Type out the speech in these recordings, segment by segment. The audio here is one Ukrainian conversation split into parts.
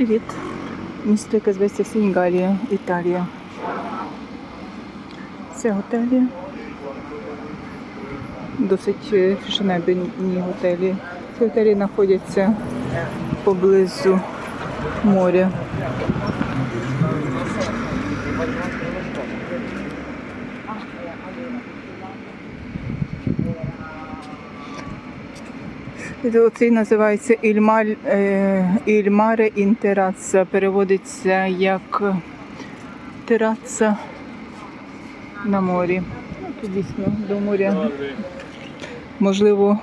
Привіт. Місто, яке зветься Сенегалія, Італія. Це готелі. Досить фішенебельні готелі. Ці готелі знаходяться поблизу моря. Оцей називається Ільмаль, е, Ільмаре Інтераца. Переводиться як тераса на морі. Ну, Тут дійсно до моря. Можливо,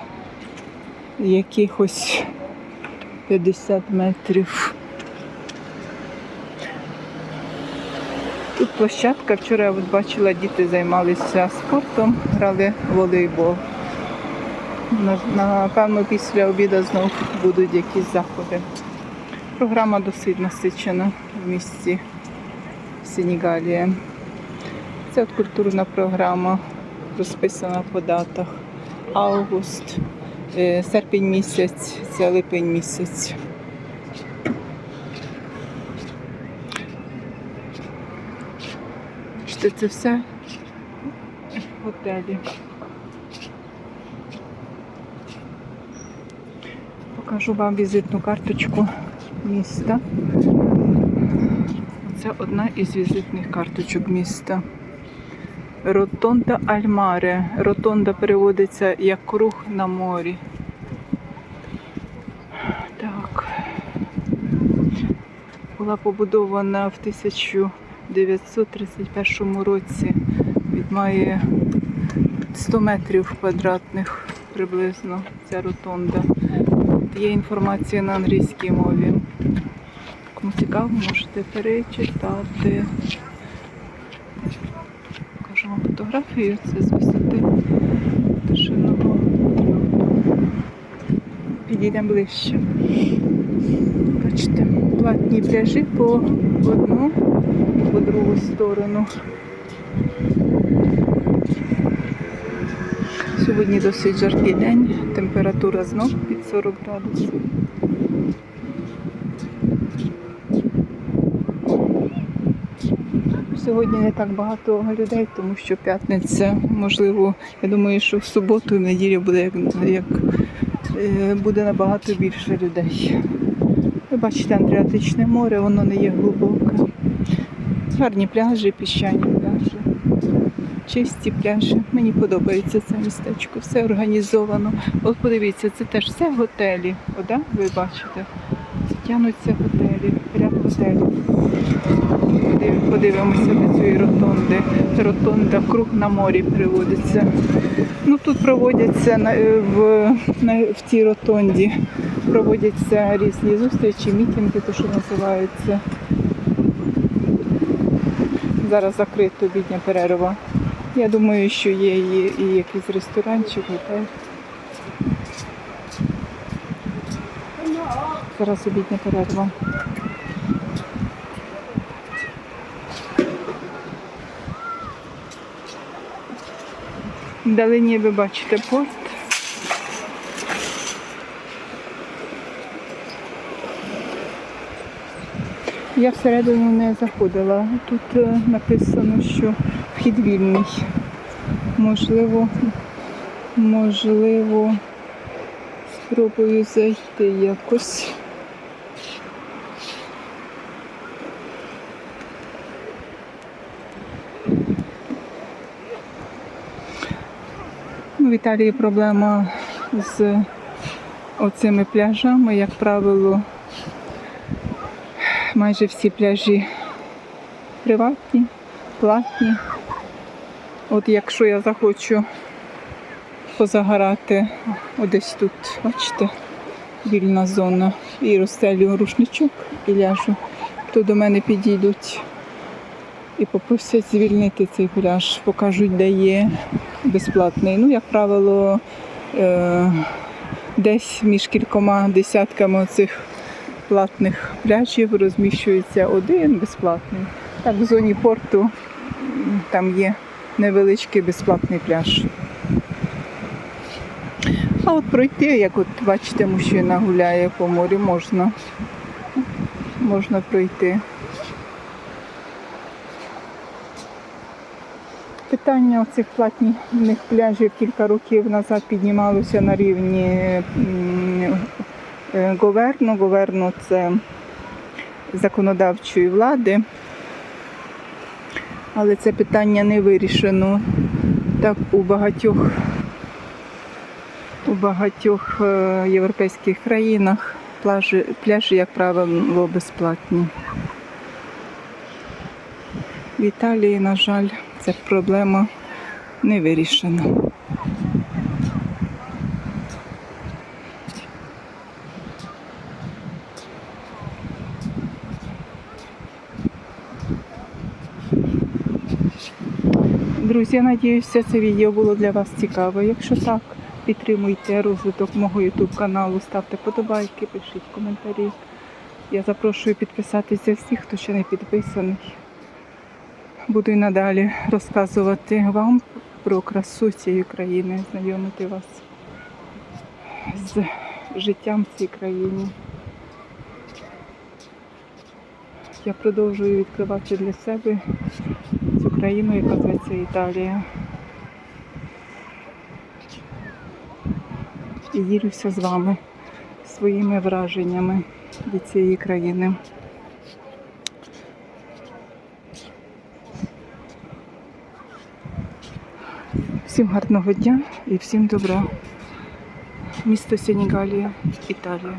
якихось 50 метрів. Тут площадка. Вчора я от бачила, діти займалися спортом, грали в волейбол. На- Напевно, після обіду знову будуть якісь заходи. Програма досить насичена в місті Сенігалія. Це от культурна програма, розписана по датах. Август, е, серпень місяць, це липень місяць. Це все в готелі. Покажу вам візитну карточку міста. Це одна із візитних карточок міста. Ротонда Альмаре. Ротонда переводиться як круг на морі. Так. Була побудована в 1931 році. Від має 100 метрів квадратних приблизно ця ротонда. Є інформація на англійській мові. Кому цікаво, можете перечитати. Покажу вам фотографію, це з висоти пташиного. Підійдемо ближче. Бачите, платні пляжі по одну, по другу сторону. Сьогодні досить жаркий день, температура знов під 40 градусів. Сьогодні не так багато людей, тому що п'ятниця, можливо, я думаю, що в суботу і в неділю буде як, як е, буде набагато більше людей. Ви бачите Андріатичне море, воно не є глибоке. Гарні пляжі, піщані пляжі чисті пляжі. Мені подобається це містечко, все організовано. От подивіться, це теж все готелі. О, да? Ви бачите? Тянуться готелі, ряд готелів. Подивимося до цієї ротонди. Це ротонда круг на морі приводиться. Ну тут проводяться на, е, в, на, в цій ротонді проводяться різні зустрічі, мітинги, то що називається. Зараз закрито обідня перерва. Я думаю, що є і, і якийсь ресторанчик, готель. Зараз обідня перерва. Вдалині ви бачите порт. Я всередину не заходила. Тут е, написано, що вхід вільний. Можливо, можливо, спробую зайти якось. В Італії проблема з оцими пляжами, як правило, майже всі пляжі приватні, платні. От якщо я захочу позагорати, десь тут, бачите, вільна зона, і розстелю рушничок і ляжу, то до мене підійдуть і попросять звільнити цей пляж, покажуть, де є безплатний. Ну, як правило, е- десь між кількома десятками цих платних пляжів розміщується один безплатний. Так, в зоні порту там є невеличкий безплатний пляж. А от пройти, як от бачите, мужчина гуляє по морю, можна. можна пройти. Питання цих платних пляжів кілька років назад піднімалося на рівні е, говерну. Говерну це законодавчої влади, але це питання не вирішено. Так у багатьох, у багатьох е, європейських країнах пляжі, пляжі, як правило, безплатні. В Італії, на жаль, ця проблема не вирішена. Друзі, я надіюся, це відео було для вас цікаве. Якщо так, підтримуйте розвиток мого YouTube каналу, ставте подобайки, пишіть коментарі. Я запрошую підписатися всіх, хто ще не підписаний. Буду і надалі розказувати вам про красу цієї країни, знайомити вас з життям в цій країні. Я продовжую відкривати для себе цю країну, яка зветься Італія. І ділюся з вами своїми враженнями від цієї країни. Всім гарного дня і всім добра. Місто Сенігалія, Італія.